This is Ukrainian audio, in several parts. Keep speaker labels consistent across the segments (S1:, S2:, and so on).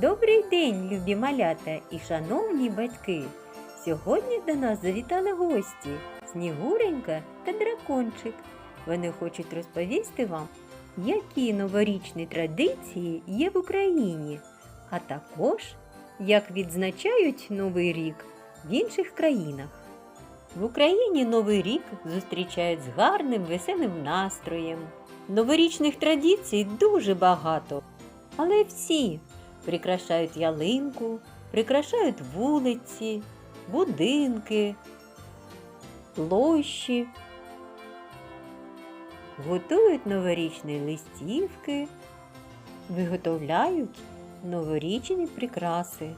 S1: Добрий день, любі малята і шановні батьки! Сьогодні до нас завітали гості Снігуренька та дракончик. Вони хочуть розповісти вам, які новорічні традиції є в Україні, а також як відзначають Новий рік в інших країнах. В Україні Новий рік зустрічають з гарним веселим настроєм. Новорічних традицій дуже багато, але всі прикрашають ялинку, прикрашають вулиці, будинки, площі, готують новорічні листівки, виготовляють новорічні прикраси,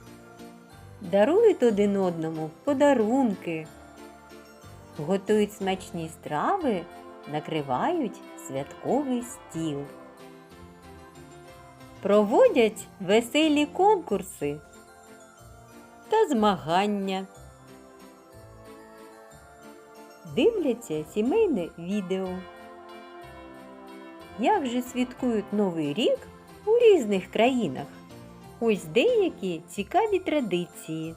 S1: дарують один одному подарунки, готують смачні страви, накривають святковий стіл. Проводять веселі конкурси та змагання. Дивляться сімейне відео. Як же святкують Новий рік у різних країнах? Ось деякі цікаві традиції.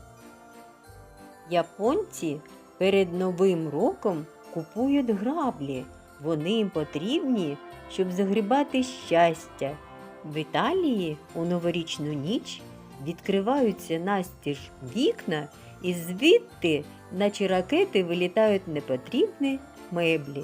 S1: Японці перед Новим роком купують граблі. Вони їм потрібні, щоб загрібати щастя. В Італії у новорічну ніч відкриваються настіж вікна і звідти, наче ракети, вилітають непотрібні меблі.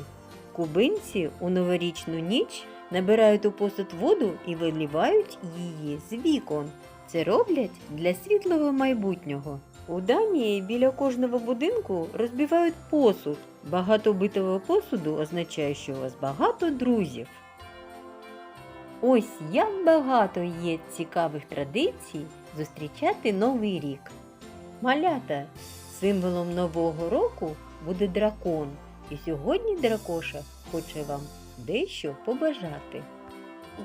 S1: Кубинці у новорічну ніч набирають у посуд воду і виливають її з вікон. Це роблять для світлого майбутнього. У Данії біля кожного будинку розбивають посуд. Багато битого посуду означає, що у вас багато друзів. Ось як багато є цікавих традицій зустрічати Новий рік. Малята, символом Нового року буде дракон. І сьогодні дракоша хоче вам дещо побажати.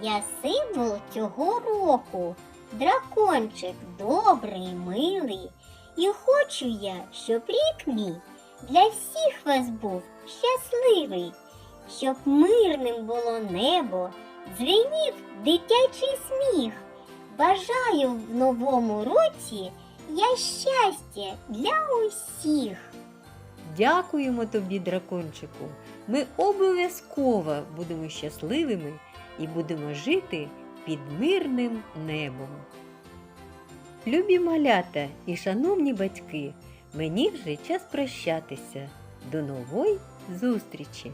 S2: Я символ цього року, дракончик добрий, милий. І хочу я, щоб рік мій для всіх вас був щасливий, щоб мирним було небо, дзвенів дитячий сміх. Бажаю в новому році я щастя для усіх.
S1: Дякуємо тобі, дракончику. Ми обов'язково будемо щасливими і будемо жити під мирним небом. Любі малята і шановні батьки, мені вже час прощатися. До нової зустрічі!